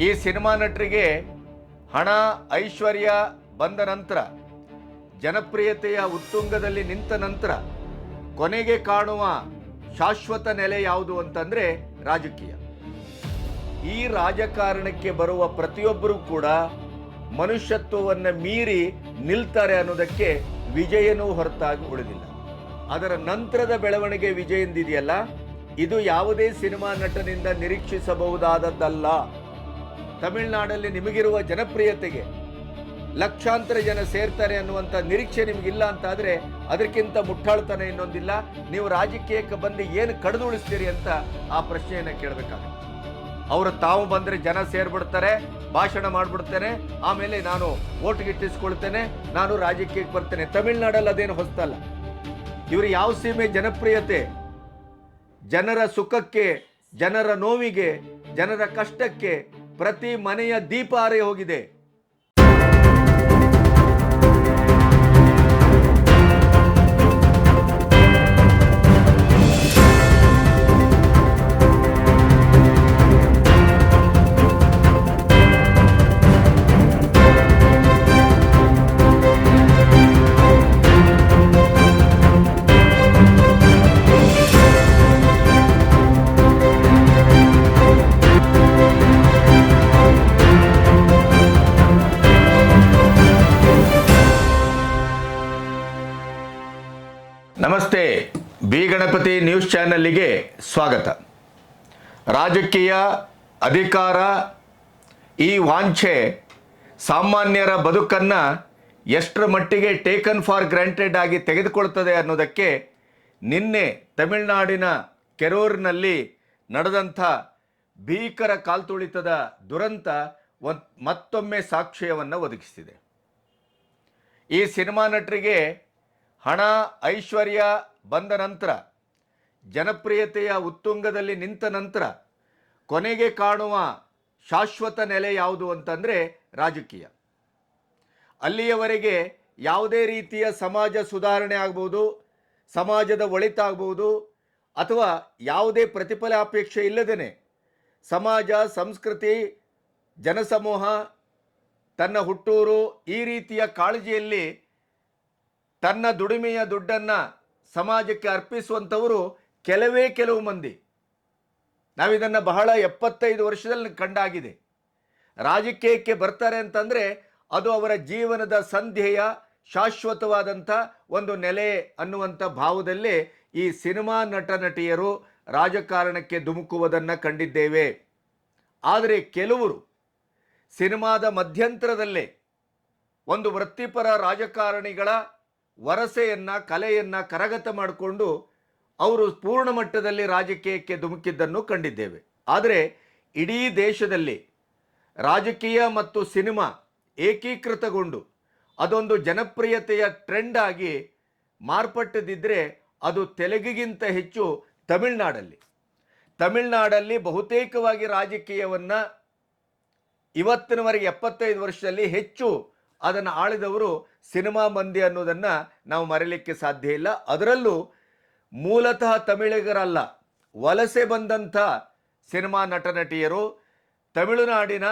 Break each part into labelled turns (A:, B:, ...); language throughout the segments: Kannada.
A: ಈ ಸಿನಿಮಾ ನಟರಿಗೆ ಹಣ, ಐಶ್ವರ್ಯ ಬಂದ ನಂತರ, ಜನಪ್ರಿಯತೆಯ ಉತ್ತುಂಗದಲ್ಲಿ ನಿಂತ ನಂತರ ಕೊನೆಗೆ ಕಾಣುವ ಶಾಶ್ವತ ನೆಲೆ ಯಾವುದು ಅಂತಂದ್ರೆ ರಾಜಕೀಯ. ಈ ರಾಜಕಾರಣಕ್ಕೆ ಬರುವ ಪ್ರತಿಯೊಬ್ಬರೂ ಕೂಡ ಮನುಷ್ಯತ್ವವನ್ನು ಮೀರಿ ನಿಲ್ತಾರೆ ಅನ್ನೋದಕ್ಕೆ ವಿಜಯನೂ ಹೊರತಾಗಿ ಉಳಿದಿಲ್ಲ. ಅದರ ನಂತರದ ಬೆಳವಣಿಗೆ ವಿಜಯಂದಿದೆಯಲ್ಲ? ಇದು ಯಾವುದೇ ಸಿನಿಮಾ ನಟನಿಂದ ನಿರೀಕ್ಷಿಸಬಹುದಾದದ್ದಲ್ಲ. ತಮಿಳುನಾಡಲ್ಲಿ ನಿಮಗಿರುವ ಜನಪ್ರಿಯತೆಗೆ ಲಕ್ಷಾಂತರ ಜನ ಸೇರ್ತಾರೆ ಅನ್ನುವಂಥ ನಿರೀಕ್ಷೆ ನಿಮಗಿಲ್ಲ ಅಂತಾದರೆ ಅದಕ್ಕಿಂತ ಮುಟ್ಟಾಳ್ತಾನೆ ಇನ್ನೊಂದಿಲ್ಲ. ನೀವು ರಾಜಕೀಯಕ್ಕೆ ಬಂದು ಏನು ಕಡಿದುಳಿಸ್ತೀರಿ ಅಂತ ಆ ಪ್ರಶ್ನೆಯನ್ನ ಕೇಳಬೇಕಾಗುತ್ತೆ. ಅವರು ತಾವು ಬಂದ್ರೆ ಜನ ಸೇರ್ಬಿಡ್ತಾರೆ, ಭಾಷಣ ಮಾಡ್ಬಿಡ್ತೇನೆ, ಆಮೇಲೆ ನಾನು ಓಟ್ ಗಿಟ್ಟಿಸ್ಕೊಳ್ತೇನೆ ನಾನು ರಾಜಕೀಯಕ್ಕೆ ಬರ್ತೇನೆ. ತಮಿಳ್ನಾಡಲ್ಲಿ ಅದೇನು ಹೊಸ್ತಲ್ಲ. ಇವರು ಯಾವ ಸೀಮೆ ಜನಪ್ರಿಯತೆ? ಜನರ ಸುಖಕ್ಕೆ, ಜನರ ನೋವಿಗೆ, ಜನರ ಕಷ್ಟಕ್ಕೆ ಪ್ರತಿ ಮನೆಯ ದೀಪ ಹೋಗಿದೆ. ಚಾನಲ್ಲಿಗೆ ಸ್ವಾಗತ. ರಾಜಕೀಯ, ಅಧಿಕಾರ, ಈ ವಾಂಛೆ ಸಾಮಾನ್ಯರ ಬದುಕನ್ನು ಎಷ್ಟರ ಮಟ್ಟಿಗೆ ಟೇಕನ್ ಫಾರ್ ಗ್ರಾಂಟೆಡ್ ಆಗಿ ತೆಗೆದುಕೊಳ್ತದೆ ಅನ್ನೋದಕ್ಕೆ ನಿನ್ನೆ ತಮಿಳುನಾಡಿನ ಕೆರೂರಿನಲ್ಲಿ ನಡೆದಂಥ ಭೀಕರ ಕಾಲ್ತುಳಿತದ ದುರಂತ ಮತ್ತೊಮ್ಮೆ ಸಾಕ್ಷ್ಯವನ್ನು ಒದಗಿಸಿದೆ ಈ ಸಿನಿಮಾ ನಟರಿಗೆ ಹಣ, ಐಶ್ವರ್ಯ ಬಂದ ನಂತರ ಜನಪ್ರಿಯತೆಯ ಉತ್ತುಂಗದಲ್ಲಿ ನಿಂತ ನಂತರ ಕೊನೆಗೆ ಕಾಣುವ ಶಾಶ್ವತ ನೆಲೆ ಯಾವುದು ಅಂತಂದರೆ ರಾಜಕೀಯ. ಅಲ್ಲಿಯವರೆಗೆ ಯಾವುದೇ ರೀತಿಯ ಸಮಾಜ ಸುಧಾರಣೆ ಆಗ್ಬೋದು, ಸಮಾಜದ ಒಳಿತಾಗ್ಬೋದು ಅಥವಾ ಯಾವುದೇ ಪ್ರತಿಫಲ ಅಪೇಕ್ಷೆ ಇಲ್ಲದೇ ಸಮಾಜ, ಸಂಸ್ಕೃತಿ, ಜನಸಮೂಹ, ತನ್ನ ಹುಟ್ಟೂರು ಈ ರೀತಿಯ ಕಾಳಜಿಯಲ್ಲಿ ತನ್ನ ದುಡಿಮೆಯ ದುಡ್ಡನ್ನು ಸಮಾಜಕ್ಕೆ ಅರ್ಪಿಸುವಂಥವರು ಕೆಲವೇ ಕೆಲವು ಮಂದಿ. ನಾವಿದನ್ನು ಬಹಳ ಎಪ್ಪತ್ತೈದು ವರ್ಷದಲ್ಲಿ ಕಂಡಾಗಿದೆ. ರಾಜಕೀಯಕ್ಕೆ ಬರ್ತಾರೆ ಅಂತಂದರೆ ಅದು ಅವರ ಜೀವನದ ಸಂಧ್ಯೆಯ ಶಾಶ್ವತವಾದಂಥ ಒಂದು ನೆಲೆ ಅನ್ನುವಂಥ ಭಾವದಲ್ಲೇ ಈ ಸಿನಿಮಾ ನಟ ನಟಿಯರು ರಾಜಕಾರಣಕ್ಕೆ ಧುಮುಕುವುದನ್ನು ಕಂಡಿದ್ದೇವೆ. ಆದರೆ ಕೆಲವರು ಸಿನಿಮಾದ ಮಧ್ಯಂತರದಲ್ಲೇ ಒಂದು ವೃತ್ತಿಪರ ರಾಜಕಾರಣಿಗಳ ವರಸೆಯನ್ನು, ಕಲೆಯನ್ನು ಕರಗತ ಮಾಡಿಕೊಂಡು ಅವರು ಪೂರ್ಣ ಮಟ್ಟದಲ್ಲಿ ರಾಜಕೀಯಕ್ಕೆ ಧುಮುಕಿದ್ದನ್ನು ಕಂಡಿದ್ದೇವೆ. ಆದರೆ ಇಡೀ ದೇಶದಲ್ಲಿ ರಾಜಕೀಯ ಮತ್ತು ಸಿನಿಮಾ ಏಕೀಕೃತಗೊಂಡು ಅದೊಂದು ಜನಪ್ರಿಯತೆಯ ಟ್ರೆಂಡ್ ಆಗಿ ಮಾರ್ಪಟ್ಟದಿದ್ದರೆ ಅದು ತೆಲುಗಿಗಿಂತ ಹೆಚ್ಚು ತಮಿಳ್ನಾಡಲ್ಲಿ. ತಮಿಳ್ನಾಡಲ್ಲಿ ಬಹುತೇಕವಾಗಿ ರಾಜಕೀಯವನ್ನು ಇವತ್ತಿನವರೆಗೆ ಎಪ್ಪತ್ತೈದು ವರ್ಷದಲ್ಲಿ ಹೆಚ್ಚು ಅದನ್ನು ಆಳಿದವರು ಸಿನಿಮಾ ಮಂದಿ ಅನ್ನೋದನ್ನು ನಾವು ಮರೆಯಲಿಕ್ಕೆ ಸಾಧ್ಯ ಇಲ್ಲ. ಅದರಲ್ಲೂ ಮೂಲತಃ ತಮಿಳಿಗರಲ್ಲ. ವಲಸೆ ಬಂದಂಥ ಸಿನಿಮಾ ನಟ ನಟಿಯರು ತಮಿಳುನಾಡಿನ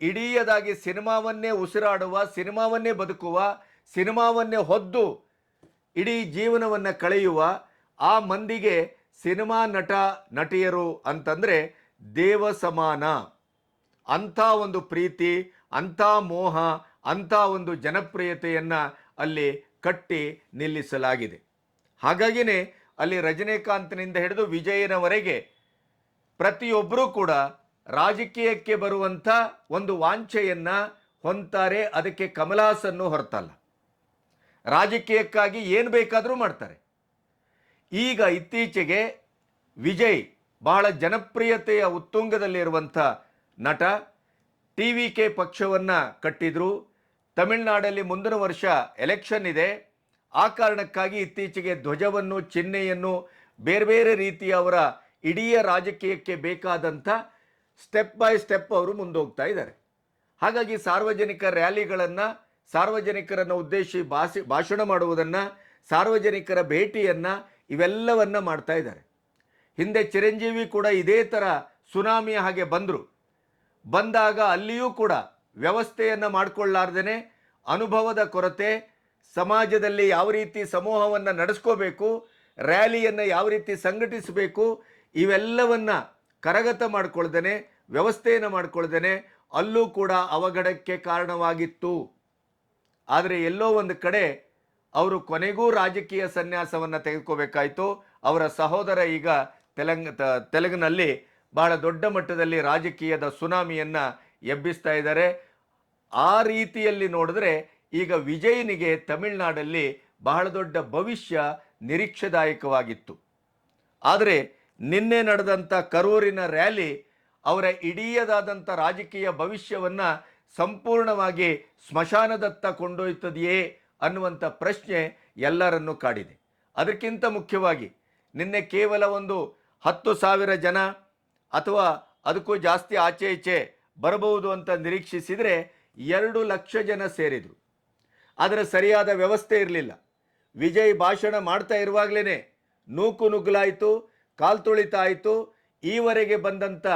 A: ಇಡೀಯದಾಗಿ ಸಿನಿಮಾವನ್ನೇ ಉಸಿರಾಡುವ, ಸಿನಿಮಾವನ್ನೇ ಬದುಕುವ, ಸಿನಿಮಾವನ್ನೇ ಹೊದ್ದು ಇಡೀ ಜೀವನವನ್ನು ಕಳೆಯುವ ಆ ಮಂದಿಗೆ ಸಿನಿಮಾ ನಟ ನಟಿಯರು ಅಂತಂದರೆ ದೇವ ಸಮಾನ ಅಂಥ ಒಂದು ಪ್ರೀತಿ, ಅಂಥ ಮೋಹ, ಅಂಥ ಒಂದು ಜನಪ್ರಿಯತೆಯನ್ನು ಅಲ್ಲಿ ಕಟ್ಟಿ ನಿಲ್ಲಿಸಲಾಗಿದೆ. ಹಾಗಾಗಿನೇ ಅಲ್ಲಿ ರಜನೀಕಾಂತ್ನಿಂದ ಹಿಡಿದು ವಿಜಯನವರೆಗೆ ಪ್ರತಿಯೊಬ್ಬರೂ ಕೂಡ ರಾಜಕೀಯಕ್ಕೆ ಬರುವಂಥ ಒಂದು ವಾಂಛೆಯನ್ನು ಹೊಂತಾರೆ ಅದಕ್ಕೆ ಕಮಲಾಸನ್ನು ಹೊರತಲ್ಲ. ರಾಜಕೀಯಕ್ಕಾಗಿ ಏನು ಬೇಕಾದರೂ ಮಾಡ್ತಾರೆ. ಈಗ ಇತ್ತೀಚೆಗೆ ವಿಜಯ್ ಬಹಳ ಜನಪ್ರಿಯತೆಯ ಉತ್ತುಂಗದಲ್ಲಿರುವಂಥ ನಟ ಟಿ ವಿ ಕೆ ಪಕ್ಷವನ್ನು ಕಟ್ಟಿದ್ರು. ತಮಿಳುನಾಡಲ್ಲಿ ಮುಂದಿನ ವರ್ಷ ಎಲೆಕ್ಷನ್ ಇದೆ. ಆ ಕಾರಣಕ್ಕಾಗಿ ಇತ್ತೀಚೆಗೆ ಧ್ವಜವನ್ನು, ಚಿಹ್ನೆಯನ್ನು ಬೇರೆ ಬೇರೆ ರೀತಿಯ ಅವರ ಇಡೀ ರಾಜಕೀಯಕ್ಕೆ ಬೇಕಾದಂಥ ಸ್ಟೆಪ್ ಬೈ ಸ್ಟೆಪ್ ಅವರು ಮುಂದೋಗ್ತಾ ಇದ್ದಾರೆ. ಹಾಗಾಗಿ ಸಾರ್ವಜನಿಕ ರ್ಯಾಲಿಗಳನ್ನು, ಸಾರ್ವಜನಿಕರನ್ನು ಉದ್ದೇಶಿ ಭಾಷೆ ಭಾಷಣ ಮಾಡುವುದನ್ನು, ಸಾರ್ವಜನಿಕರ ಭೇಟಿಯನ್ನು ಇವೆಲ್ಲವನ್ನ ಮಾಡ್ತಾ ಇದ್ದಾರೆ. ಹಿಂದೆ ಚಿರಂಜೀವಿ ಕೂಡ ಇದೇ ಥರ ಸುನಾಮಿಯ ಹಾಗೆ ಬಂದರು. ಬಂದಾಗ ಅಲ್ಲಿಯೂ ಕೂಡ ವ್ಯವಸ್ಥೆಯನ್ನು ಮಾಡಿಕೊಳ್ಳಾರ್ದೇ ಅನುಭವದ ಕೊರತೆ ಸಮಾಜದಲ್ಲಿ ಯಾವ ರೀತಿ ಸಮೂಹವನ್ನು ನಡೆಸ್ಕೋಬೇಕು, ರ್ಯಾಲಿಯನ್ನು ಯಾವ ರೀತಿ ಸಂಘಟಿಸಬೇಕು, ಇವೆಲ್ಲವನ್ನು ಕರಗತ ಮಾಡ್ಕೊಳ್ದೇನೆ, ವ್ಯವಸ್ಥೆಯನ್ನು ಮಾಡ್ಕೊಳ್ದೇನೆ ಅಲ್ಲೂ ಕೂಡ ಅವಘಡಕ್ಕೆ ಕಾರಣವಾಗಿತ್ತು. ಆದರೆ ಎಲ್ಲೋ ಒಂದು ಕಡೆ ಅವರು ಕೊನೆಗೂ ರಾಜಕೀಯ ಸನ್ಯಾಸವನ್ನು ತೆಗೆದುಕೋಬೇಕಾಯಿತು. ಅವರ ಸಹೋದರ ಈಗ ತೆಲಂಗ ತೆಲುಗಿನಲ್ಲಿ ಬಹಳ ದೊಡ್ಡ ಮಟ್ಟದಲ್ಲಿ ರಾಜಕೀಯದ ಸುನಾಮಿಯನ್ನು ಎಬ್ಬಿಸ್ತಾ ಇದ್ದಾರೆ. ಆ ರೀತಿಯಲ್ಲಿ ನೋಡಿದ್ರೆ ಈಗ ವಿಜಯನಿಗೆ ತಮಿಳುನಾಡಲ್ಲಿ ಬಹಳ ದೊಡ್ಡ ಭವಿಷ್ಯ ನಿರೀಕ್ಷೆದಾಯಕವಾಗಿತ್ತು. ಆದರೆ ನಿನ್ನೆ ನಡೆದಂಥ ಕರೂರಿನ ರ್ಯಾಲಿ ಅವರ ಇಡೀಯದಾದಂಥ ರಾಜಕೀಯ ಭವಿಷ್ಯವನ್ನು ಸಂಪೂರ್ಣವಾಗಿ ಸ್ಮಶಾನದತ್ತ ಕೊಂಡೊಯ್ತದೆಯೇ ಅನ್ನುವಂಥ ಪ್ರಶ್ನೆ ಎಲ್ಲರನ್ನೂ ಕಾಡಿದೆ. ಅದಕ್ಕಿಂತ ಮುಖ್ಯವಾಗಿ ನಿನ್ನೆ ಕೇವಲ ಒಂದು ಹತ್ತು ಸಾವಿರ ಜನ ಅಥವಾ ಅದಕ್ಕೂ ಜಾಸ್ತಿ ಆಚೆ ಈಚೆ ಬರಬಹುದು ಅಂತ ನಿರೀಕ್ಷಿಸಿದರೆ ಎರಡು ಲಕ್ಷ ಜನ ಸೇರಿದರು. ಅದರ ಸರಿಯಾದ ವ್ಯವಸ್ಥೆ ಇರಲಿಲ್ಲ. ವಿಜಯ್ ಭಾಷಣ ಮಾಡ್ತಾ ಇರುವಾಗಲೇ ನೂಕು ನುಗ್ಗಲಾಯಿತು ಕಾಲ್ತುಳಿತ ಆಯಿತು ಈವರೆಗೆ ಬಂದಂಥ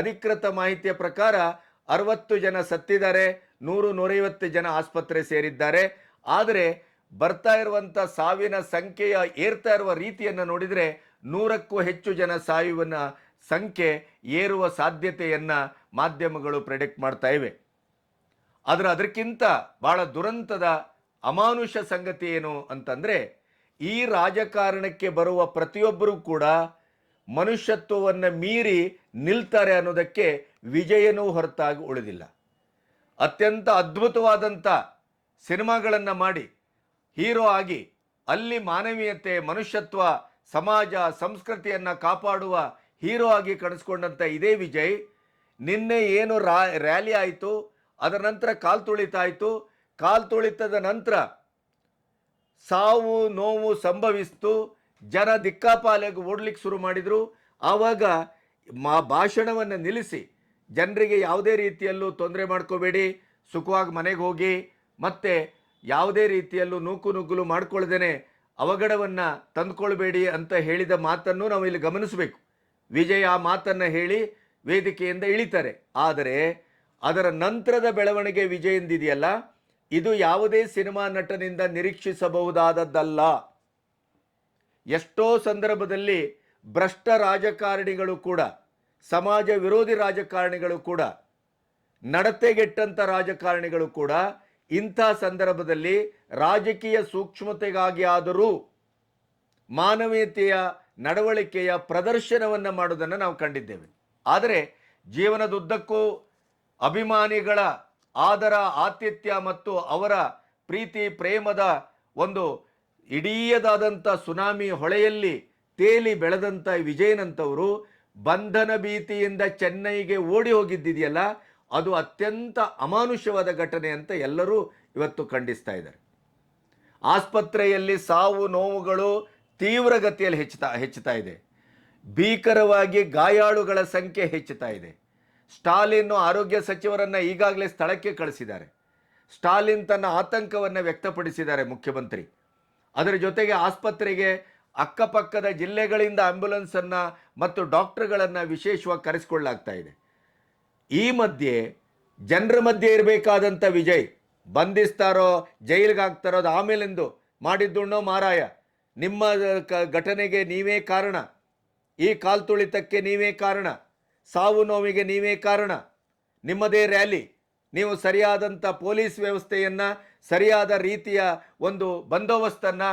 A: ಅಧಿಕೃತ ಮಾಹಿತಿಯ ಪ್ರಕಾರ ಅರವತ್ತು ಜನ ಸತ್ತಿದ್ದಾರೆ, ನೂರು ನೂರೈವತ್ತು ಜನ ಆಸ್ಪತ್ರೆ ಸೇರಿದ್ದಾರೆ. ಆದರೆ ಬರ್ತಾ ಇರುವಂಥ ಸಾವಿನ ಸಂಖ್ಯೆಯ ಏರ್ತಾ ಇರುವ ರೀತಿಯನ್ನು ನೋಡಿದರೆ ನೂರಕ್ಕೂ ಹೆಚ್ಚು ಜನ ಸಾಯುವನ ಸಂಖ್ಯೆ ಏರುವ ಸಾಧ್ಯತೆಯನ್ನು ಮಾಧ್ಯಮಗಳು ಪ್ರೆಡಿಕ್ಟ್ ಮಾಡ್ತಾ ಇವೆ. ಆದರೆ ಅದಕ್ಕಿಂತ ಭಾಳ ದುರಂತದ ಅಮಾನುಷ ಸಂಗತಿ ಏನು ಅಂತಂದರೆ, ಈ ರಾಜಕಾರಣಕ್ಕೆ ಬರುವ ಪ್ರತಿಯೊಬ್ಬರೂ ಕೂಡ ಮನುಷ್ಯತ್ವವನ್ನು ಮೀರಿ ನಿಲ್ತಾರೆ ಅನ್ನೋದಕ್ಕೆ ವಿಜಯನೂ ಹೊರತಾಗಿ ಉಳಿದಿಲ್ಲ. ಅತ್ಯಂತ ಅದ್ಭುತವಾದಂಥ ಸಿನಿಮಾಗಳನ್ನು ಮಾಡಿ, ಹೀರೋ ಆಗಿ ಅಲ್ಲಿ ಮಾನವೀಯತೆ, ಮನುಷ್ಯತ್ವ, ಸಮಾಜ, ಸಂಸ್ಕೃತಿಯನ್ನು ಕಾಪಾಡುವ ಹೀರೋ ಆಗಿ ಕಾಣಿಸ್ಕೊಂಡಂಥ ಇದೇ ವಿಜಯ್. ನಿನ್ನೆ ಏನು ರಾ, ರ್ಯಾಲಿ ಆಯಿತು, ಅದರ ನಂತರ ಕಾಲು ತುಳಿತ ಆಯಿತು ಕಾಲ್ ತುಳಿತದ ನಂತರ ಸಾವು ನೋವು ಸಂಭವಿಸ್ತು. ಜನ ದಿಕ್ಕಾಪಾಲೆಗೆ ಓಡ್ಲಿಕ್ಕೆ ಶುರು ಮಾಡಿದರು. ಆವಾಗ ಮಾ ಭಾಷಣವನ್ನು ನಿಲ್ಲಿಸಿ, ಜನರಿಗೆ ಯಾವುದೇ ರೀತಿಯಲ್ಲೂ ತೊಂದರೆ ಮಾಡ್ಕೋಬೇಡಿ, ಸುಖವಾಗಿ ಮನೆಗೆ ಹೋಗಿ, ಮತ್ತೆ ಯಾವುದೇ ರೀತಿಯಲ್ಲೂ ನೂಕು ನುಗ್ಗಲು ಮಾಡ್ಕೊಳ್ದೇನೆ ಅವಘಡವನ್ನು ತಂದುಕೊಳ್ಬೇಡಿ ಅಂತ ಹೇಳಿದ ಮಾತನ್ನು ನಾವು ಇಲ್ಲಿ ಗಮನಿಸಬೇಕು. ವಿಜಯ್ ಆ ಮಾತನ್ನು ಹೇಳಿ ವೇದಿಕೆಯಿಂದ ಇಳಿತಾರೆ. ಆದರೆ ಅದರ ನಂತರದ ಬೆಳವಣಿಗೆ ವಿಜಯಿಂದಿದೆಯಲ್ಲ? ಇದು ಯಾವುದೇ ಸಿನಿಮಾ ನಟನಿಂದ ನಿರೀಕ್ಷಿಸಬಹುದಾದದ್ದಲ್ಲ. ಎಷ್ಟೋ ಸಂದರ್ಭದಲ್ಲಿ ಭ್ರಷ್ಟ ರಾಜಕಾರಣಿಗಳು ಕೂಡ, ಸಮಾಜ ವಿರೋಧಿ ರಾಜಕಾರಣಿಗಳು ಕೂಡ ನಡತೆಗೆಟ್ಟಂಥ ರಾಜಕಾರಣಿಗಳು ಕೂಡ ಇಂಥ ಸಂದರ್ಭದಲ್ಲಿ ರಾಜಕೀಯ ಸೂಕ್ಷ್ಮತೆಗಾಗಿ ಆದರೂ ಮಾನವೀಯತೆಯ ನಡವಳಿಕೆಯ ಪ್ರದರ್ಶನವನ್ನು ಮಾಡೋದನ್ನು ನಾವು ಕಂಡಿದ್ದೇವೆ. ಆದರೆ ಜೀವನದುದ್ದಕ್ಕೂ ಅಭಿಮಾನಿಗಳ ಆದರ, ಆತಿಥ್ಯ ಮತ್ತು ಅವರ ಪ್ರೀತಿ, ಪ್ರೇಮದ ಒಂದು ಇಡೀಯದಾದಂಥ ಸುನಾಮಿ ಹೊಳೆಯಲ್ಲಿ ತೇಲಿ ಬೆಳೆದಂಥ ವಿಜಯನಂತವರು ಬಂಧನ ಭೀತಿಯಿಂದ ಚೆನ್ನೈಗೆ ಓಡಿ ಹೋಗಿದ್ದಿದೆಯಲ್ಲ, ಅದು ಅತ್ಯಂತ ಅಮಾನುಷ್ಯವಾದ ಘಟನೆ ಅಂತ ಎಲ್ಲರೂ ಇವತ್ತು ಖಂಡಿಸ್ತಾ ಇದ್ದಾರೆ. ಆಸ್ಪತ್ರೆಯಲ್ಲಿ ಸಾವು, ನೋವುಗಳು ತೀವ್ರಗತಿಯಲ್ಲಿ ಹೆಚ್ಚುತ್ತಾ ಹೆಚ್ಚುತ್ತಾ ಇದೆ. ಭೀಕರವಾಗಿ ಗಾಯಾಳುಗಳ ಸಂಖ್ಯೆ ಹೆಚ್ಚುತ್ತಾ ಇದೆ. ಸ್ಟಾಲಿನ್ ಆರೋಗ್ಯ ಸಚಿವರನ್ನು ಈಗಾಗಲೇ ಸ್ಥಳಕ್ಕೆ ಕಳಿಸಿದ್ದಾರೆ. ಸ್ಟಾಲಿನ್ ತನ್ನ ಆತಂಕವನ್ನು ವ್ಯಕ್ತಪಡಿಸಿದ್ದಾರೆ ಮುಖ್ಯಮಂತ್ರಿ. ಅದರ ಜೊತೆಗೆ ಆಸ್ಪತ್ರೆಗೆ ಅಕ್ಕಪಕ್ಕದ ಜಿಲ್ಲೆಗಳಿಂದ ಆಂಬ್ಯುಲೆನ್ಸನ್ನು ಮತ್ತು ಡಾಕ್ಟರ್ಗಳನ್ನು ವಿಶೇಷವಾಗಿ ಕರೆಸಿಕೊಳ್ಳಲಾಗ್ತಾ ಇದೆ. ಈ ಮಧ್ಯೆ ಜನರ ಮಧ್ಯೆ ಇರಬೇಕಾದಂಥ ವಿಜಯ್, ಬಂಧಿಸ್ತಾರೋ, ಜೈಲಿಗೆ ಹಾಕ್ತಾರೋ ಅದು ಆಮೇಲೆಂದು ಮಾಡಿದ್ದುಣ್ಣೋ ಮಾರಾಯ. ನಿಮ್ಮ ಘಟನೆಗೆ ನೀವೇ ಕಾರಣ. ಈ ಕಾಲ್ತುಳಿತಕ್ಕೆ ನೀವೇ ಕಾರಣ. ಸಾವು ನೋವಿಗೆ ನೀವೇ ಕಾರಣ. ನಿಮ್ಮದೇ ರ್ಯಾಲಿ. ನೀವು ಸರಿಯಾದಂಥ ಪೊಲೀಸ್ ವ್ಯವಸ್ಥೆಯನ್ನು, ಸರಿಯಾದ ರೀತಿಯ ಒಂದು ಬಂದೋಬಸ್ತನ್ನು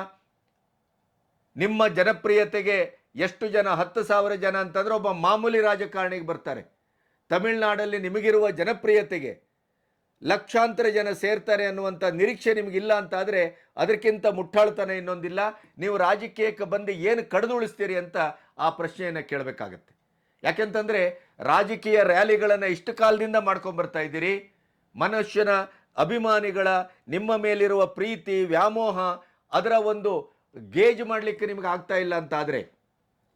A: ನಿಮ್ಮ ಜನಪ್ರಿಯತೆಗೆ ಎಷ್ಟು ಜನ, ಹತ್ತು ಸಾವಿರ ಜನ ಅಂತಂದ್ರೆ ಒಬ್ಬ ಮಾಮೂಲಿ ರಾಜಕಾರಣಿಗೆ ಬರ್ತಾರೆ. ತಮಿಳುನಾಡಲ್ಲಿ ನಿಮಗಿರುವ ಜನಪ್ರಿಯತೆಗೆ ಲಕ್ಷಾಂತರ ಜನ ಸೇರ್ತಾರೆ ಅನ್ನುವಂಥ ನಿರೀಕ್ಷೆ ನಿಮಗಿಲ್ಲ ಅಂತಾದರೆ ಅದಕ್ಕಿಂತ ಮುಟ್ಟಾಳ್ತನ ಇನ್ನೊಂದಿಲ್ಲ. ನೀವು ರಾಜಕೀಯಕ್ಕೆ ಬಂದು ಏನು ಕಡಿದುಳಿಸ್ತೀರಿ ಅಂತ ಆ ಪ್ರಶ್ನೆಯನ್ನು ಕೇಳಬೇಕಾಗತ್ತೆ. ಯಾಕೆಂತಂದರೆ ರಾಜಕೀಯ ರ್ಯಾಲಿಗಳನ್ನು ಇಷ್ಟು ಕಾಲದಿಂದ ಮಾಡ್ಕೊಂಬರ್ತಾ ಇದ್ದೀರಿ. ಮನುಷ್ಯನ ಅಭಿಮಾನಿಗಳ, ನಿಮ್ಮ ಮೇಲಿರುವ ಪ್ರೀತಿ, ವ್ಯಾಮೋಹ, ಅದರ ಒಂದು ಗೇಜ್ ಮಾಡಲಿಕ್ಕೆ ನಿಮಗೆ ಆಗ್ತಾ ಇಲ್ಲ ಅಂತಾದರೆ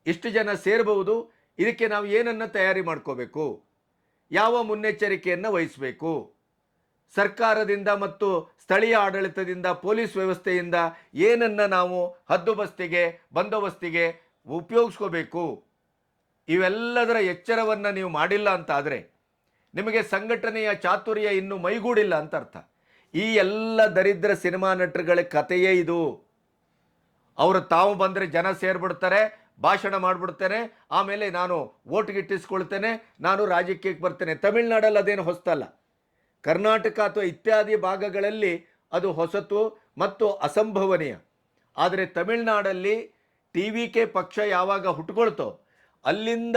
A: ಇಷ್ಟು ಜನ ಸೇರಬಹುದು. ಇದಕ್ಕೆ ನಾವು ಏನನ್ನು ತಯಾರಿ ಮಾಡ್ಕೋಬೇಕು? ಯಾವ ಮುನ್ನೆಚ್ಚರಿಕೆಯನ್ನು ವಹಿಸಬೇಕು? ಸರ್ಕಾರದಿಂದ ಮತ್ತು ಸ್ಥಳೀಯ ಆಡಳಿತದಿಂದ, ಪೊಲೀಸ್ ವ್ಯವಸ್ಥೆಯಿಂದ ಏನನ್ನು ನಾವು ಹದ್ದುಬಸ್ತಿಗೆ, ಬಂದೋಬಸ್ತಿಗೆ ಉಪಯೋಗಿಸ್ಕೋಬೇಕು? ಇವೆಲ್ಲದರ ಎಚ್ಚರವನ್ನು ನೀವು ಮಾಡಿಲ್ಲ ಅಂತಾದರೆ ನಿಮಗೆ ಸಂಘಟನೆಯ ಚಾತುರ್ಯ ಇನ್ನೂ ಮೈಗೂಡಿಲ್ಲ ಅಂತ ಅರ್ಥ. ಈ ಎಲ್ಲ ದರಿದ್ರ ಸಿನಿಮಾ ನಟರುಗಳ ಕಥೆಯೇ ಇದು. ಅವರು ತಾವು ಬಂದರೆ ಜನ ಸೇರ್ಬಿಡ್ತಾರೆ, ಭಾಷಣ ಮಾಡಿಬಿಡ್ತೇನೆ, ಆಮೇಲೆ ನಾನು ಓಟ್ ಗಿಟ್ಟಿಸ್ಕೊಳ್ತೇನೆ ನಾನು ರಾಜಕೀಯಕ್ಕೆ ಬರ್ತೇನೆ. ತಮಿಳ್ನಾಡಲ್ಲಿ ಅದೇನು ಹೊಸ್ತಲ್ಲ. ಕರ್ನಾಟಕ ಅಥವಾ ಇತ್ಯಾದಿ ಭಾಗಗಳಲ್ಲಿ ಅದು ಹೊಸತು ಮತ್ತು ಅಸಂಭವನೀಯ. ಆದರೆ ತಮಿಳ್ನಾಡಲ್ಲಿ ಟಿ ವಿ ಕೆ ಪಕ್ಷ ಯಾವಾಗ ಹುಟ್ಕೊಳ್ತೋ ಅಲ್ಲಿಂದ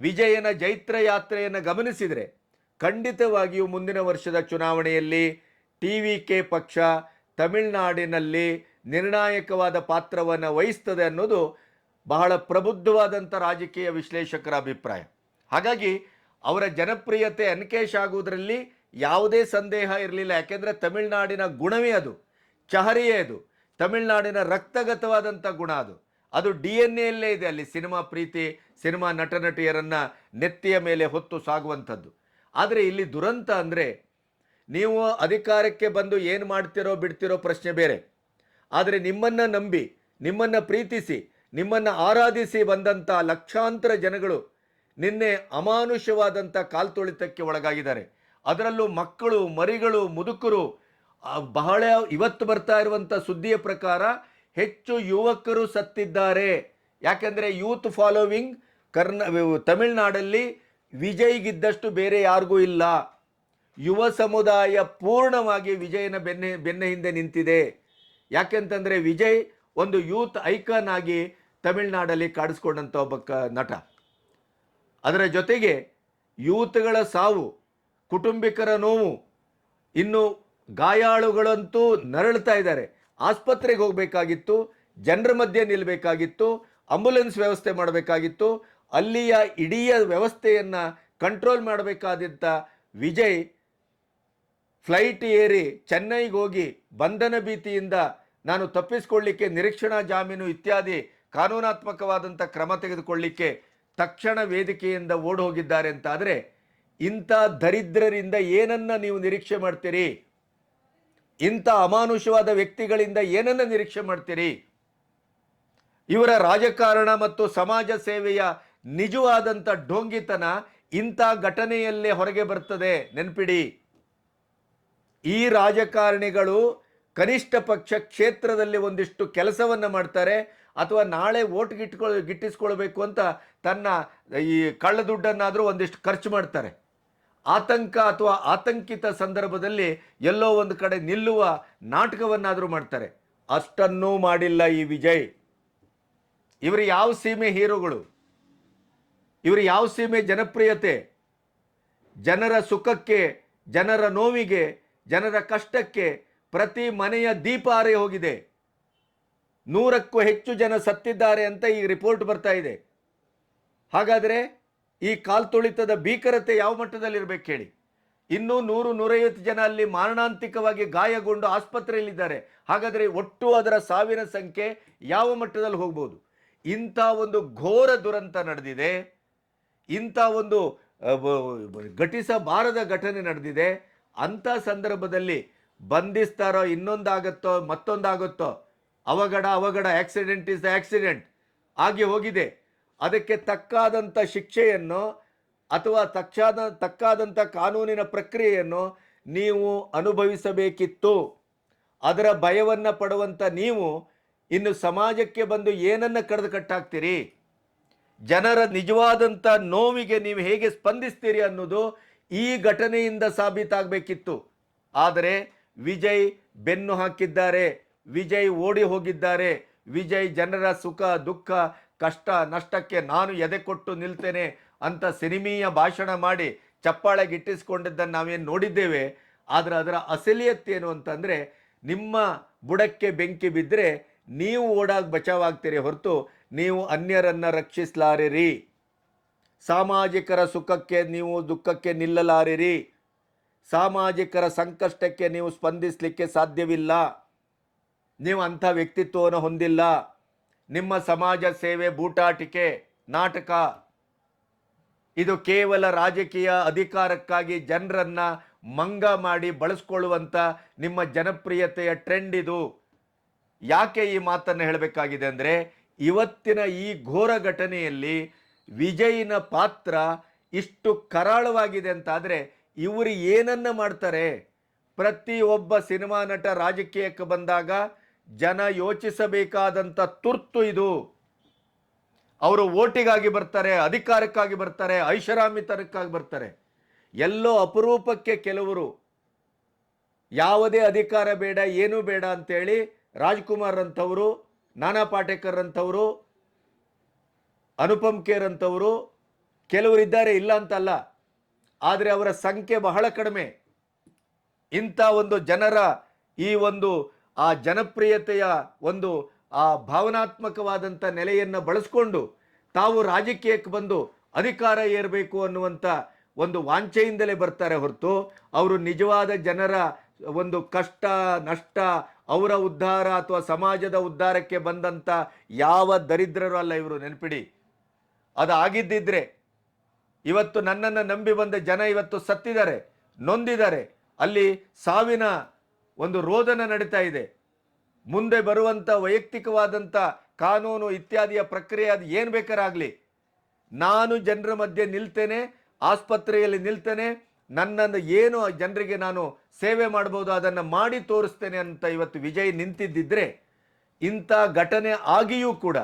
A: ವಿಜಯನ ಜೈತ್ರ ಯಾತ್ರೆಯನ್ನು ಗಮನಿಸಿದರೆ ಖಂಡಿತವಾಗಿಯೂ ಮುಂದಿನ ವರ್ಷದ ಚುನಾವಣೆಯಲ್ಲಿ ಟಿ ವಿ ಕೆ ಪಕ್ಷ ತಮಿಳುನಾಡಿನಲ್ಲಿ ನಿರ್ಣಾಯಕವಾದ ಪಾತ್ರವನ್ನು ವಹಿಸ್ತದೆ ಅನ್ನೋದು ಬಹಳ ಪ್ರಬುದ್ಧವಾದಂಥ ರಾಜಕೀಯ ವಿಶ್ಲೇಷಕರ ಅಭಿಪ್ರಾಯ. ಹಾಗಾಗಿ ಅವರ ಜನಪ್ರಿಯತೆ ಅನ್ಕೇಶ್ ಆಗುವುದರಲ್ಲಿ ಯಾವುದೇ ಸಂದೇಹ ಇರಲಿಲ್ಲ. ಯಾಕೆಂದರೆ ತಮಿಳುನಾಡಿನ ಗುಣವೇ ಅದು. ಚಹರಿಯೇ ಅದು. ತಮಿಳುನಾಡಿನ ರಕ್ತಗತವಾದಂಥ ಗುಣ ಅದು. ಅದು ಡಿ ಎನ್ ಎಲ್ಲೇ ಇದೆ ಅಲ್ಲಿ ಸಿನಿಮಾ ಪ್ರೀತಿ, ಸಿನಿಮಾ ನಟ ನಟಿಯರನ್ನು ನೆತ್ತಿಯ ಮೇಲೆ ಹೊತ್ತು ಸಾಗುವಂಥದ್ದು. ಆದರೆ ಇಲ್ಲಿ ದುರಂತ ಅಂದರೆ ನೀವು ಅಧಿಕಾರಕ್ಕೆ ಬಂದು ಏನು ಮಾಡ್ತಿರೋ ಬಿಡ್ತಿರೋ ಪ್ರಶ್ನೆ ಬೇರೆ. ಆದರೆ ನಿಮ್ಮನ್ನು ನಂಬಿ, ನಿಮ್ಮನ್ನು ಪ್ರೀತಿಸಿ, ನಿಮ್ಮನ್ನು ಆರಾಧಿಸಿ ಬಂದಂಥ ಲಕ್ಷಾಂತರ ಜನಗಳು ನಿನ್ನೆ ಅಮಾನುಷವಾದಂಥ ಕಾಲ್ತುಳಿತಕ್ಕೆ ಒಳಗಾಗಿದ್ದಾರೆ. ಅದರಲ್ಲೂ ಮಕ್ಕಳು, ಮರಿಗಳು, ಮುದುಕರು ಬಹಳ ಇವತ್ತು ಬರ್ತಾ ಇರುವಂಥ ಸುದ್ದಿಯ ಪ್ರಕಾರ ಹೆಚ್ಚು ಯುವಕರು ಸತ್ತಿದ್ದಾರೆ. ಯಾಕೆಂದರೆ ಯೂತ್ ಫಾಲೋವಿಂಗ್ ಕರ್ನ, ತಮಿಳುನಾಡಲ್ಲಿ ವಿಜಯ್ಗಿದ್ದಷ್ಟು ಬೇರೆ ಯಾರಿಗೂ ಇಲ್ಲ. ಯುವ ಸಮುದಾಯ ಪೂರ್ಣವಾಗಿ ವಿಜಯನ ಬೆನ್ನೆ ಬೆನ್ನ ಹಿಂದೆ ನಿಂತಿದೆ. ಯಾಕೆಂತಂದರೆ ವಿಜಯ್ ಒಂದು ಯೂತ್ ಐಕಾನ್ ಆಗಿ ತಮಿಳ್ನಾಡಲ್ಲಿ ಕಾಡಿಸ್ಕೊಂಡಂಥ ಒಬ್ಬ ಕ, ನಟ. ಅದರ ಜೊತೆಗೆ ಯೂತ್ಗಳ ಸಾವು, ಕುಟುಂಬಿಕರ ನೋವು, ಇನ್ನು ಗಾಯಾಳುಗಳಂತೂ ನರಳ್ತಾ ಇದ್ದಾರೆ. ಆಸ್ಪತ್ರೆಗೆ ಹೋಗಬೇಕಾಗಿತ್ತು, ಜನರ ಮಧ್ಯೆ ನಿಲ್ಲಬೇಕಾಗಿತ್ತು ಆಂಬುಲೆನ್ಸ್ ವ್ಯವಸ್ಥೆ ಮಾಡಬೇಕಾಗಿತ್ತು, ಅಲ್ಲಿಯ ಇಡೀ ವ್ಯವಸ್ಥೆಯನ್ನು ಕಂಟ್ರೋಲ್ ಮಾಡಬೇಕಾದಂಥ ವಿಜಯ್ ಫ್ಲೈಟ್ ಏರಿ ಚೆನ್ನೈಗೆ ಹೋಗಿ ಬಂಧನ ಭೀತಿಯಿಂದ ನಾನು ತಪ್ಪಿಸಿಕೊಳ್ಳಿಕ್ಕೆ ನಿರೀಕ್ಷಣಾ ಜಾಮೀನು ಇತ್ಯಾದಿ ಕಾನೂನಾತ್ಮಕವಾದಂಥ ಕ್ರಮ ತೆಗೆದುಕೊಳ್ಳಿಕ್ಕೆ ತಕ್ಷಣ ವೇದಿಕೆಯಿಂದ ಓಡಿ ಹೋಗಿದ್ದಾರೆ ಅಂತಾದರೆ ಇಂಥ ದರಿದ್ರರಿಂದ ಏನನ್ನ ನೀವು ನಿರೀಕ್ಷೆ ಮಾಡ್ತೀರಿ? ಇಂಥ ಅಮಾನುಷವಾದ ವ್ಯಕ್ತಿಗಳಿಂದ ಏನನ್ನ ನಿರೀಕ್ಷೆ ಮಾಡ್ತೀರಿ? ಇವರ ರಾಜಕಾರಣ ಮತ್ತು ಸಮಾಜ ಸೇವೆಯ ನಿಜವಾದಂಥ ಢೋಂಗಿತನ ಇಂಥ ಘಟನೆಯಲ್ಲೇ ಹೊರಗೆ ಬರ್ತದೆ, ನೆನಪಿಡಿ. ಈ ರಾಜಕಾರಣಿಗಳು ಕನಿಷ್ಠ ಪಕ್ಷ ಕ್ಷೇತ್ರದಲ್ಲಿ ಒಂದಿಷ್ಟು ಕೆಲಸವನ್ನು ಮಾಡ್ತಾರೆ, ಅಥವಾ ನಾಳೆ ಓಟ್ ಗಿಟ್ಕೊಳ್ ಗಿಟ್ಟಿಸ್ಕೊಳ್ಬೇಕು ಅಂತ ತನ್ನ ಈ ಕಳ್ಳ ದುಡ್ಡನ್ನಾದರೂ ಒಂದಿಷ್ಟು ಖರ್ಚು ಮಾಡ್ತಾರೆ. ಆತಂಕ ಅಥವಾ ಆತಂಕಿತ ಸಂದರ್ಭದಲ್ಲಿ ಎಲ್ಲೋ ಒಂದು ಕಡೆ ನಿಲ್ಲುವ ನಾಟಕವನ್ನಾದರೂ ಮಾಡ್ತಾರೆ. ಅಷ್ಟನ್ನೂ ಮಾಡಿಲ್ಲ ಈ ವಿಜಯ್. ಇವರು ಯಾವ ಸೀಮೆ ಹೀರೋಗಳು? ಇವರು ಯಾವ ಸೀಮೆ ಜನಪ್ರಿಯತೆ? ಜನರ ಸುಖಕ್ಕೆ, ಜನರ ನೋವಿಗೆ, ಜನರ ಕಷ್ಟಕ್ಕೆ ಪ್ರತಿ ಮನೆಯ ದೀಪ ಆರೆ ಹೋಗಿದೆ. ನೂರಕ್ಕೂ ಹೆಚ್ಚು ಜನ ಸತ್ತಿದ್ದಾರೆ ಅಂತ ಈ ರಿಪೋರ್ಟ್ ಬರ್ತಾ ಇದೆ. ಹಾಗಾದರೆ ಈ ಕಾಲ್ತುಳಿತದ ಭೀಕರತೆ ಯಾವ ಮಟ್ಟದಲ್ಲಿ ಇರಬೇಕು ಹೇಳಿ ಇನ್ನೂ ನೂರು ನೂರೈವತ್ತು ಜನ ಅಲ್ಲಿ ಮಾರಣಾಂತಿಕವಾಗಿ ಗಾಯಗೊಂಡು ಆಸ್ಪತ್ರೆಯಲ್ಲಿದ್ದಾರೆ. ಹಾಗಾದರೆ ಒಟ್ಟು ಅದರ ಸಾವಿನ ಸಂಖ್ಯೆ ಯಾವ ಮಟ್ಟದಲ್ಲಿ ಹೋಗ್ಬೋದು? ಇಂಥ ಒಂದು ಘೋರ ದುರಂತ ನಡೆದಿದೆ. ಇಂಥ ಒಂದು ಘಟಿಸಬಾರದ ಘಟನೆ ನಡೆದಿದೆ. ಅಂಥ ಸಂದರ್ಭದಲ್ಲಿ ಬಂಧಿಸ್ತಾರೋ ಇನ್ನೊಂದಾಗತ್ತೋ ಮತ್ತೊಂದಾಗುತ್ತೋ ಅವಘಡ ಅವಘಡ, ಆಕ್ಸಿಡೆಂಟ್ ಇಸ್ ಆಕ್ಸಿಡೆಂಟ್. ಆಗಿ ಹೋಗಿದೆ. ಅದಕ್ಕೆ ತಕ್ಕಾದಂಥ ಶಿಕ್ಷೆಯನ್ನು ಅಥವಾ ತಕ್ಷಾದ ತಕ್ಕಾದಂಥ ಕಾನೂನಿನ ಪ್ರಕ್ರಿಯೆಯನ್ನು ನೀವು ಅನುಭವಿಸಬೇಕಿತ್ತು. ಅದರ ಭಯವನ್ನು ಪಡುವಂಥ ನೀವು ಇನ್ನು ಸಮಾಜಕ್ಕೆ ಬಂದು ಏನನ್ನು ಕಡ್ದು ಕಟ್ಟಾಕ್ತೀರಿ? ಜನರ ನಿಜವಾದಂಥ ನೋವಿಗೆ ನೀವು ಹೇಗೆ ಸ್ಪಂದಿಸ್ತೀರಿ ಅನ್ನೋದು ಈ ಘಟನೆಯಿಂದ ಸಾಬೀತಾಗಬೇಕಿತ್ತು. ಆದರೆ ವಿಜಯ್ ಬೆನ್ನು ಹಾಕಿದ್ದಾರೆ. ವಿಜಯ್ ಓಡಿ ಹೋಗಿದ್ದಾರೆ. ವಿಜಯ್ ಜನರ ಸುಖ, ದುಃಖ ಕಷ್ಟ ನಷ್ಟಕ್ಕೆ ನಾನು ಎದೆ ಕೊಟ್ಟು ನಿಲ್ತೇನೆ ಅಂತ ಸಿನಿಮೀಯ ಭಾಷಣ ಮಾಡಿ ಚಪ್ಪಾಳೆ ಗಿಟ್ಟಿಸ್ಕೊಂಡಿದ್ದನ್ನು ನಾವೇನು ನೋಡಿದ್ದೇವೆ, ಆದರೆ ಅದರ ಅಸಲಿಯತ್ತೇನು ಅಂತಂದರೆ, ನಿಮ್ಮ ಬುಡಕ್ಕೆ ಬೆಂಕಿ ಬಿದ್ದರೆ ನೀವು ಓಡಾಗಿ ಬಚಾವಾಗ್ತೀರಿ ಹೊರತು ನೀವು ಅನ್ಯರನ್ನು ರಕ್ಷಿಸಲಾರಿರಿ. ಸಾಮಾಜಿಕರ ಸುಖಕ್ಕೆ ನೀವು ದುಃಖಕ್ಕೆ ನಿಲ್ಲಲಾರಿರಿ. ಸಾಮಾಜಿಕರ ಸಂಕಷ್ಟಕ್ಕೆ ನೀವು ಸ್ಪಂದಿಸಲಿಕ್ಕೆ ಸಾಧ್ಯವಿಲ್ಲ. ನೀವು ಅಂಥ ವ್ಯಕ್ತಿತ್ವವನ್ನು ಹೊಂದಿಲ್ಲ. ನಿಮ್ಮ ಸಮಾಜ ಸೇವೆ ಬೂಟಾಟಿಕೆ ನಾಟಕ. ಇದು ಕೇವಲ ರಾಜಕೀಯ ಅಧಿಕಾರಕ್ಕಾಗಿ ಜನರನ್ನು ಮಂಗ ಮಾಡಿ ಬಳಸ್ಕೊಳ್ಳುವಂಥ ನಿಮ್ಮ ಜನಪ್ರಿಯತೆಯ ಟ್ರೆಂಡ್ ಇದು. ಯಾಕೆ ಈ ಮಾತನ್ನು ಹೇಳಬೇಕಾಗಿದೆ ಅಂದರೆ ಇವತ್ತಿನ ಈ ಘೋರ ಘಟನೆಯಲ್ಲಿ ವಿಜಯಿನ ಪಾತ್ರ ಇಷ್ಟು ಕರಾಳವಾಗಿದೆ ಅಂತಾದರೆ ಇವರು ಏನನ್ನ ಮಾಡ್ತಾರೆ? ಪ್ರತಿಯೊಬ್ಬ ಸಿನಿಮಾ ನಟ ರಾಜಕೀಯಕ್ಕೆ ಬಂದಾಗ ಜನ ಯೋಚಿಸಬೇಕಾದಂಥ ತುರ್ತು ಇದು. ಅವರು ಓಟಿಗಾಗಿ ಬರ್ತಾರೆ, ಅಧಿಕಾರಕ್ಕಾಗಿ ಬರ್ತಾರೆ, ಐಷಾರಾಮಿತನಕ್ಕಾಗಿ ಬರ್ತಾರೆ. ಎಲ್ಲೋ ಅಪರೂಪಕ್ಕೆ ಕೆಲವರು, ಯಾವುದೇ ಅಧಿಕಾರ ಬೇಡ, ಏನೂ ಬೇಡ ಅಂತೇಳಿ ರಾಜ್ಕುಮಾರ್ ಅಂಥವರು, ನಾನಾ ಪಾಟೇಕರ್ ಅಂಥವರು, ಅನುಪಮ್ ಖೇರ್ ಅಂಥವರು ಕೆಲವರಿದ್ದಾರೆ ಇಲ್ಲ ಅಂತಲ್ಲ. ಆದರೆ ಅವರ ಸಂಖ್ಯೆ ಬಹಳ ಕಡಿಮೆ. ಇಂಥ ಒಂದು ಜನರ ಈ ಒಂದು ಆ ಜನಪ್ರಿಯತೆಯ ಒಂದು, ಆ ಭಾವನಾತ್ಮಕವಾದಂಥ ನೆಲೆಯನ್ನು ಬಳಸ್ಕೊಂಡು ತಾವು ರಾಜಕೀಯಕ್ಕೆ ಬಂದು ಅಧಿಕಾರ ಏರಬೇಕು ಅನ್ನುವಂಥ ಒಂದು ವಾಂಛೆಯಿಂದಲೇ ಬರ್ತಾರೆ ಹೊರತು ಅವರು ನಿಜವಾದ ಜನರ ಒಂದು ಕಷ್ಟ, ನಷ್ಟ, ಅವರ ಉದ್ಧಾರ ಅಥವಾ ಸಮಾಜದ ಉದ್ಧಾರಕ್ಕೆ ಬಂದಂಥ ಯಾವ ದರಿದ್ರರು ಅಲ್ಲ ಇವರು, ನೆನಪಿಡಿ. ಅದು ಆಗಿದ್ದಿದ್ರೆ ಇವತ್ತು ನನ್ನನ್ನು ನಂಬಿ ಬಂದ ಜನ ಇವತ್ತು ಸತ್ತಿದ್ದಾರೆ, ನೊಂದಿದ್ದಾರೆ. ಅಲ್ಲಿ ಸಾವಿನ ಒಂದು ರೋದನ ನಡೀತಾ ಇದೆ. ಮುಂದೆ ಬರುವಂಥ ವೈಯಕ್ತಿಕವಾದಂಥ ಕಾನೂನು ಇತ್ಯಾದಿಯ ಪ್ರಕ್ರಿಯೆ ಅದು ಏನು ಬೇಕಾರಾಗಲಿ. ನಾನು ಜನರ ಮಧ್ಯೆ ನಿಲ್ತೇನೆ, ಆಸ್ಪತ್ರೆಯಲ್ಲಿ ನಿಲ್ತೇನೆ, ನನ್ನನ್ನು ಏನು ಜನರಿಗೆ ನಾನು ಸೇವೆ ಮಾಡ್ಬೋದು ಅದನ್ನು ಮಾಡಿ ತೋರಿಸ್ತೇನೆ ಅಂತ ಇವತ್ತು ವಿಜಯ್ ನಿಂತಿದ್ದಿದ್ರೆ, ಇಂಥ ಘಟನೆ ಆಗಿಯೂ ಕೂಡ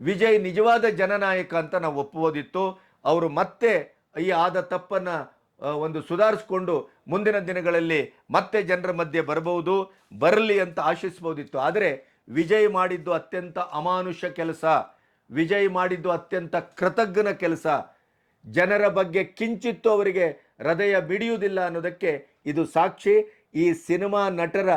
A: ವಿಜಯ್ ನಿಜವಾದ ಜನನಾಯಕ ಅಂತ ನಾವು ಒಪ್ಪುವುದಿತ್ತು. ಅವರು ಮತ್ತೆ ಈ ಆದ ತಪ್ಪನ್ನು ಒಂದು ಸುಧಾರಿಸ್ಕೊಂಡು ಮುಂದಿನ ದಿನಗಳಲ್ಲಿ ಮತ್ತೆ ಜನರ ಮಧ್ಯೆ ಬರಬಹುದು, ಬರಲಿ ಅಂತ ಆಶಿಸ್ಬೋದಿತ್ತು ಆದರೆ ವಿಜಯ್ ಮಾಡಿದ್ದು ಅತ್ಯಂತ ಅಮಾನುಷ ಕೆಲಸ, ವಿಜಯ್ ಮಾಡಿದ್ದು ಅತ್ಯಂತ ಕೃತಜ್ಞನ ಕೆಲಸ. ಜನರ ಬಗ್ಗೆ ಕಿಂಚಿತ್ತು ಅವರಿಗೆ ಹೃದಯ ಬಿಡಿಯುವುದಿಲ್ಲ ಅನ್ನೋದಕ್ಕೆ ಇದು ಸಾಕ್ಷಿ. ಈ ಸಿನಿಮಾ ನಟರ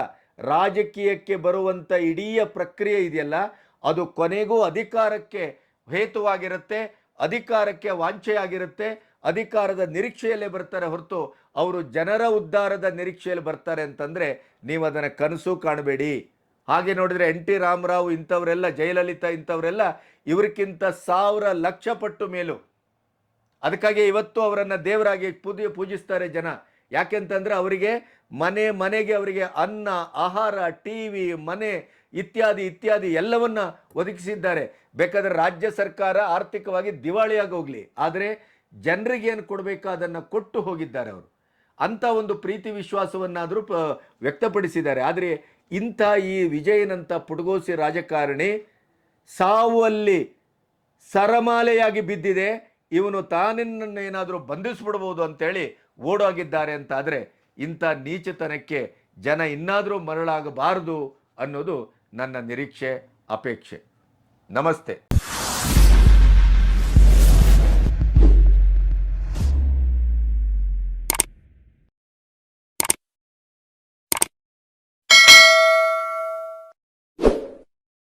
A: ರಾಜಕೀಯಕ್ಕೆ ಬರುವಂಥ ಇಡೀ ಪ್ರಕ್ರಿಯೆ ಇದೆಯಲ್ಲ, ಅದು ಕೊನೆಗೂ ಅಧಿಕಾರಕ್ಕೆ ಹೇತುವಾಗಿರುತ್ತೆ, ಅಧಿಕಾರಕ್ಕೆ ವಾಂಛೆಯಾಗಿರುತ್ತೆ ಅಧಿಕಾರದ ನಿರೀಕ್ಷೆಯಲ್ಲೇ ಬರ್ತಾರೆ ಹೊರತು ಅವರು ಜನರ ಉದ್ಧಾರದ ನಿರೀಕ್ಷೆಯಲ್ಲಿ ಬರ್ತಾರೆ ಅಂತಂದರೆ ನೀವು ಅದನ್ನು ಕನಸು ಕಾಣಬೇಡಿ. ಹಾಗೆ ನೋಡಿದರೆ ಎನ್ ಟಿ ರಾಮರಾವ್ ಇಂಥವರೆಲ್ಲ, ಜಯಲಲಿತಾ ಇಂಥವರೆಲ್ಲ ಇವರಿಗಿಂತ ಸಾವಿರ ಲಕ್ಷ ಪಟ್ಟು ಮೇಲು. ಅದಕ್ಕಾಗಿ ಇವತ್ತು ಅವರನ್ನು ದೇವರಾಗಿ ಪೂಜೆ, ಪೂಜಿಸ್ತಾರೆ ಜನ. ಯಾಕೆಂತಂದರೆ ಅವರಿಗೆ ಮನೆ, ಮನೆಗೆ ಅವರಿಗೆ ಅನ್ನ, ಆಹಾರ, ಟಿ ವಿ, ಮನೆ ಇತ್ಯಾದಿ ಇತ್ಯಾದಿ ಎಲ್ಲವನ್ನ ಒದಗಿಸಿದ್ದಾರೆ. ಬೇಕಾದರೆ ರಾಜ್ಯ ಸರ್ಕಾರ ಆರ್ಥಿಕವಾಗಿ ದಿವಾಳಿಯಾಗಿ ಹೋಗಲಿ. ಆದರೆ ಜನರಿಗೆ ಏನು ಕೊಡಬೇಕು ಅದನ್ನು ಕೊಟ್ಟು ಹೋಗಿದ್ದಾರೆ ಅವರು. ಅಂಥ ಒಂದು ಪ್ರೀತಿ ವಿಶ್ವಾಸವನ್ನಾದರೂ ವ್ಯಕ್ತಪಡಿಸಿದ್ದಾರೆ. ಆದರೆ ಇಂಥ ಈ ವಿಜಯನಂಥ ಪುಟಗೋಸಿ ರಾಜಕಾರಣಿ ಸಾವಲ್ಲಿ ಸರಮಾಲೆಯಾಗಿ ಬಿದ್ದಿದೆ. ಇವನು ತಾನಿನ್ನ ಏನಾದರೂ ಬಂಧಿಸ್ಬಿಡ್ಬೋದು ಅಂತೇಳಿ ಓಡೋಗಿದ್ದಾರೆ ಅಂತಾದರೆ ಇಂಥ ನೀಚತನಕ್ಕೆ ಜನ ಇನ್ನಾದರೂ ಮರಳಾಗಬಾರದು ಅನ್ನೋದು ನನ್ನ ನಿರೀಕ್ಷೆ, ಅಪೇಕ್ಷೆ. ನಮಸ್ತೆ.